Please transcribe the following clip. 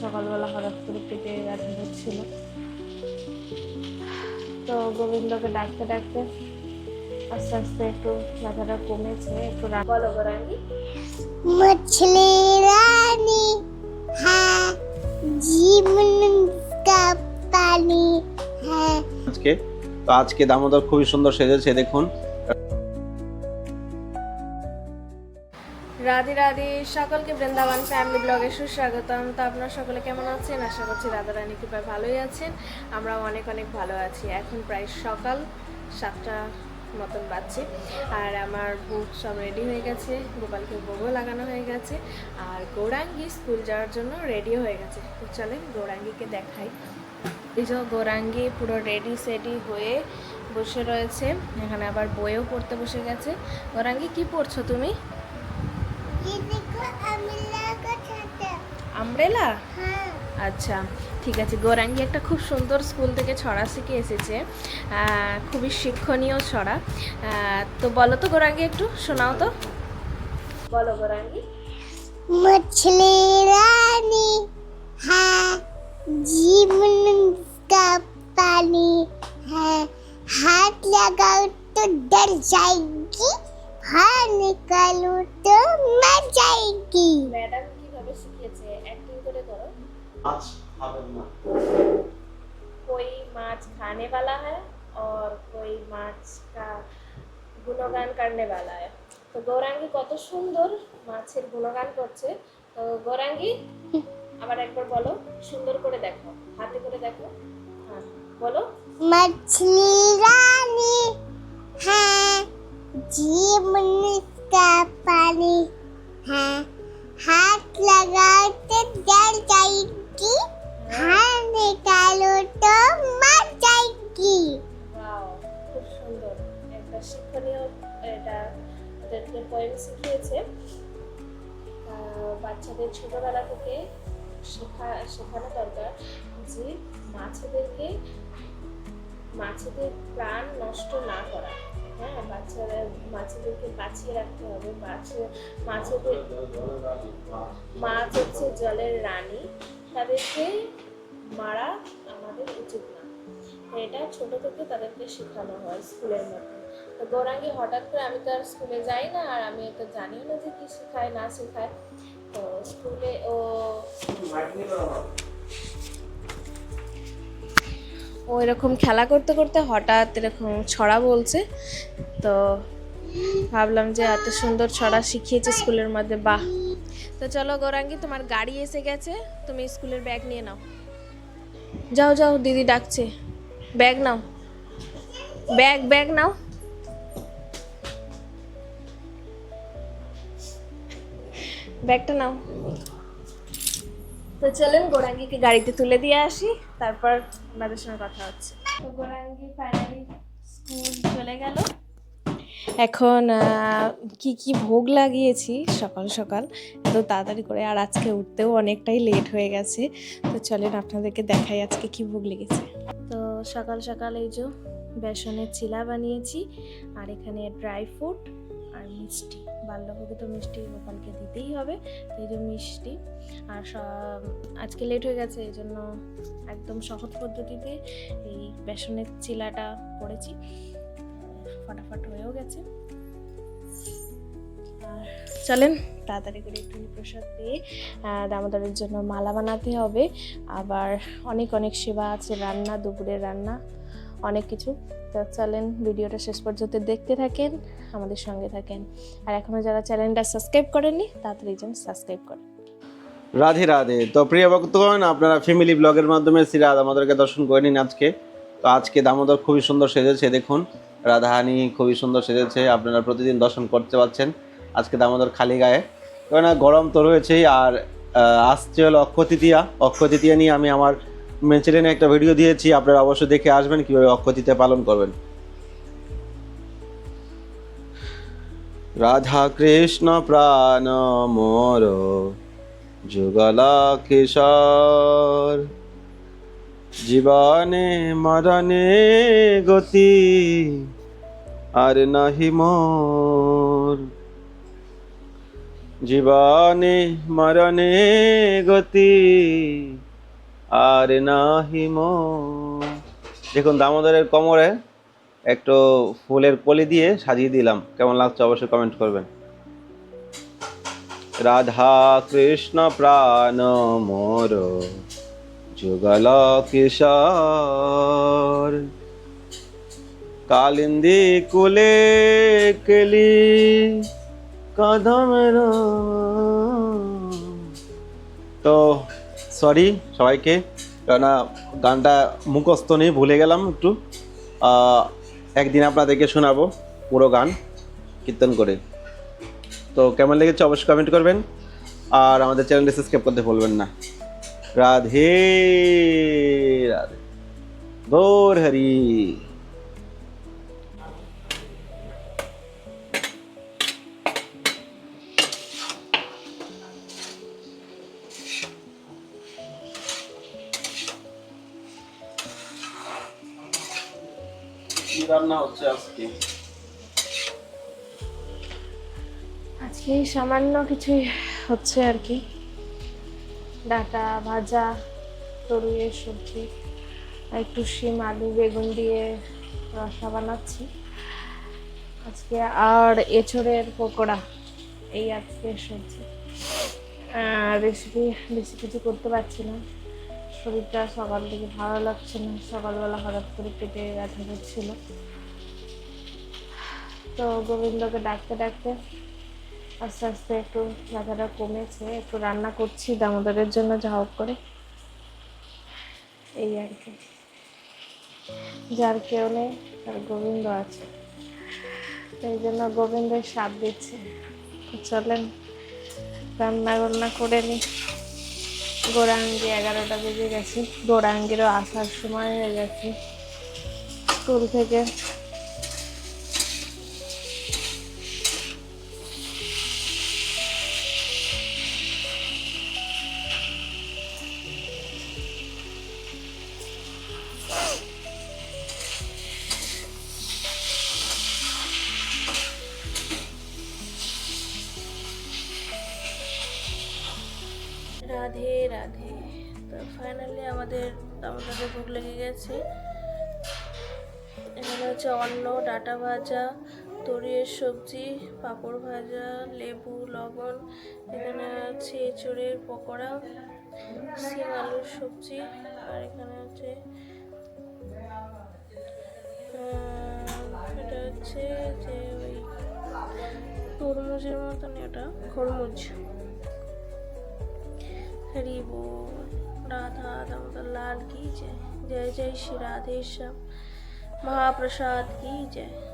সকালবেলা হঠাৎ করে পেটে ব্যথা হচ্ছিল। তো গোবিন্দকে ডাকতে ডাকতে আস্তে আস্তে একটু ব্যথাটা কমেছে। একটু বলো রানি। রানী হ্যাঁ জীবন পানি হ্যাঁ। আজকে। তো আজকে দামোদর খুবই সুন্দর সেজেছে দেখুন। রাধে রাধে, সকলকে বৃন্দাবন ফ্যামিলি ব্লগে সুস্বাগতম। তো আপনারা সকলে কেমন আছেন? আশা করছি রাধা রানী কৃপায় ভালোই আছেন। আমরাও অনেক অনেক ভালো আছি। এখন প্রায় সকাল সাতটা মতন বাজছে। আর আমার বুক সব রেডি হয়ে গেছে। গোপালকে বগও লাগানো হয়ে গেছে। আর গৌরাঙ্গি স্কুল যাওয়ার জন্য রেডি হয়ে গেছে। তো চলেন গৌরাঙ্গিকে দেখাই। এই যে গৌরাঙ্গি পুরো রেডি সেডি হয়ে বসে রয়েছে। এখানে আবার বইও পড়তে বসে গেছে। গৌরাঙ্গি, কি পড়ছো তুমি? আমব্রেলা हाँ আচ্ছা ঠিক আছে গৌরাঙ্গি একটা খুব সুন্দর স্কুল থেকে ছড়া শিখে এসেছে আহ, খুবই শিক্ষণীয় ছড়া আহ, তো বলো তো গৌরাঙ্গি একটু শোনাও তো বলো গৌরাঙ্গি मछली रानी है जीवन का पानी है हाथ लगाओ तो डर जाएगी बाहर निकालो तो मर जाएगी ম্যাডাম কিভাবে শিখিয়েছে অ্যাক্টিং করে করো মাছ খাবেন না कोई माछ खाने वाला है और कोई माछ का গুণগান करने वाला है তো গৌরাঙ্গি কত সুন্দর মাছের গুণগান করছে তো গৌরাঙ্গি আবার একবার বলো সুন্দর করে দেখো হাতে করে দেখো হ্যাঁ বলো मछली रानी है जीवन का पानी है ಗಾಗತ್ತೆ ಜಲ್ ಚೈಕಿ হাতে কালোটা মা চাইকি খুব সুন্দর। একটা শিক্ষণীয়, এটা ওদেরকে পোয়েম শিখিয়েছে। বাচ্চাদের ছোটবেলা থেকে শেখা, শেখানো দরকার যে মাছেদেরকে, মাছেদের প্রাণ নষ্ট না করা। হ্যাঁ বাচ্চারা মাছেদেরকে বাঁচিয়ে রাখতে হবে। মাছ, মাছেদের, মাছ হচ্ছে জলের রানী। তাদেরকে মারা আমাদের উচিত না। এটা ছোট থেকে তাদেরকে শেখানো হয় স্কুলের মধ্যে। তো গৌরাঙ্গি হঠাৎ করে, আমি তো আর স্কুলে যাই না, আর আমি তো জানিও না যে কি শেখায়, না শেখায়। তো স্কুলে ও ও এরকম খেলা করতে করতে হঠাৎ এরকম ছড়া বলছে। তো ভাবলাম যে এত সুন্দর ছড়া শিখিয়েছে স্কুলের মধ্যে, বাহ। তো চলো গৌরাঙ্গি, তোমার গাড়ি এসে গেছে, তুমি স্কুলের ব্যাগ নিয়ে নাও। যাও যাও, দিদি ডাকছে। ব্যাগ নাও। ব্যাগ ব্যাগ নাও। ব্যাগটা নাও। তো চলেন গোরাঙ্গিকে গাড়িতে তুলে দিয়ে আসি, তারপর আপনাদের সঙ্গে কথা হচ্ছে। তো গোরাঙ্গি ফাইনালি স্কুল চলে গেল। এখন কি কি ভোগ লাগিয়েছি সকাল সকাল, এত তাড়াতাড়ি করে, আর আজকে উঠতেও অনেকটাই লেট হয়ে গেছে। তো চলেন আপনাদেরকে দেখাই আজকে কি ভোগ লেগেছে। তো সকাল সকাল এই যে বেসনের চিলা বানিয়েছি, আর এখানে ড্রাই ফ্রুট আর মিষ্টি। বাল্যভোগে তো মিষ্টি গোপালকে দিতেই হবে, তো এই যে মিষ্টি। আর আজকে লেট হয়ে গেছে এই জন্য একদম সহজ পদ্ধতিতে এই বেসনের চিলাটা করেছি। ফটাফট হয়েও গেছে। আর চলেন, তাড়াতাড়ি করে একটু প্রসাদ পেয়ে দামোদরের জন্য মালা বানাতে হবে। আবার অনেক অনেক সেবা আছে, রান্না, দুপুরের রান্না। অনেক কিছু। তো চলেন ভিডিওটা শেষ পর্যন্ত দেখতে থাকেন, আমাদের সঙ্গে থাকেন। আর এখনও যারা চ্যানেলটা সাবস্ক্রাইব করেননি, তাড়াতাড়ি যেন সাবস্ক্রাইব করেন। রাধে রাধে। তো প্রিয় ভক্তগণ, আপনারা ফ্যামিলি ব্লগের মাধ্যমে শ্রী আমাদেরকে দর্শন করে নিন আজকে। তো আজকে দামোদর খুবই সুন্দর সেজেছে, দেখুন। রাধাহানি খুবই সুন্দর সেজেছে, আপনারা প্রতিদিন দর্শন করতে পারছেন আজকে দামোদর খালি গায়ে। কেননা গরম তো রয়েছেই, আর আসছে হলো অক্ষয় তৃতীয়া। অক্ষয় তৃতীয়া নিয়ে আমি আমার চ্যানেলে একটা ভিডিও দিয়েছি, আপনারা অবশ্যই দেখে আসবেন, কীভাবে অক্ষয় তৃতীয়া পালন করবেন। রাধা কৃষ্ণ প্রাণ মোর, যুগলা কিশোর। জীবনে মরণে গতি আর নাহি মোর। জীবনে মরণে গতি আর নাহি মোর দেখুন, দামোদরের কোমরে একটু ফুলের কলি দিয়ে সাজিয়ে দিলাম। কেমন লাগছে অবশ্যই কমেন্ট করবেন। রাধা কৃষ্ণ প্রাণ মোর, যুগল কিশোর। কালিন্দি কুলে কেলি কদমের তো সরি সবাইকে। কেননা গানটা মুখস্থ নেই, ভুলে গেলাম একটু। একদিন আপনাদেরকে শোনাবো পুরো গান, কীর্তন করে। তো কেমন লেগেছে অবশ্যই কমেন্ট করবেন। আর আমাদের চ্যানেলটি সাবস্ক্রাইব করতে ভুলবেন না। রাধে রাধে। গৌর হরি। রান্না হচ্ছে আজকে। আজকে সামান্য কিছুই হচ্ছে আর কি। ডাটা ভাজা তরুয়ের সবজি, আর একটু শিম, আলু, বেগুন দিয়ে রসা বানাচ্ছি। আজকে আর এঁচড়ের পকোড়া, এই আজকে সবজি। রেসিপি বেশি কিছু করতে পারছি না। শরীরটা সকাল থেকে ভালো লাগছে না। সকালবেলা হঠাৎ করে পেটে ব্যথা করছিল। তো গোবিন্দকে ডাকতে ডাকতে আস্তে আস্তে একটু ব্যথাটা কমেছে। একটু রান্না করছি দামোদরের জন্য যা হোক করে। এই আর কি। যার কেউ নেই, তার গোবিন্দ আছে। এই জন্য গোবিন্দের সাথ দিচ্ছে। চলেন রান্না বান্না করে নি গোড়াঙ্গি এগারোটা বেজে গেছে। গোরাঙ্গিরও আসার সময় হয়ে গেছে। স্কুল থেকে ফাইনালি আমাদের দামোদরের ভোগ লেগে গেছে। এখানে হচ্ছে অন্ন, ডাটা ভাজা, তরিয়ের সবজি, পাঁপড় ভাজা, লেবু, লবণ, এখানে আছে এঁচড়ের পকোড়া সিম আলুর সবজি, আর এখানে হচ্ছে এটা হচ্ছে যে ওই তরমুজের মতন এটা খরমুজ। হরিবোল राधा दामोदर लाल की जय। जय जय श्री राधेश्याम। महाप्रसाद की जय।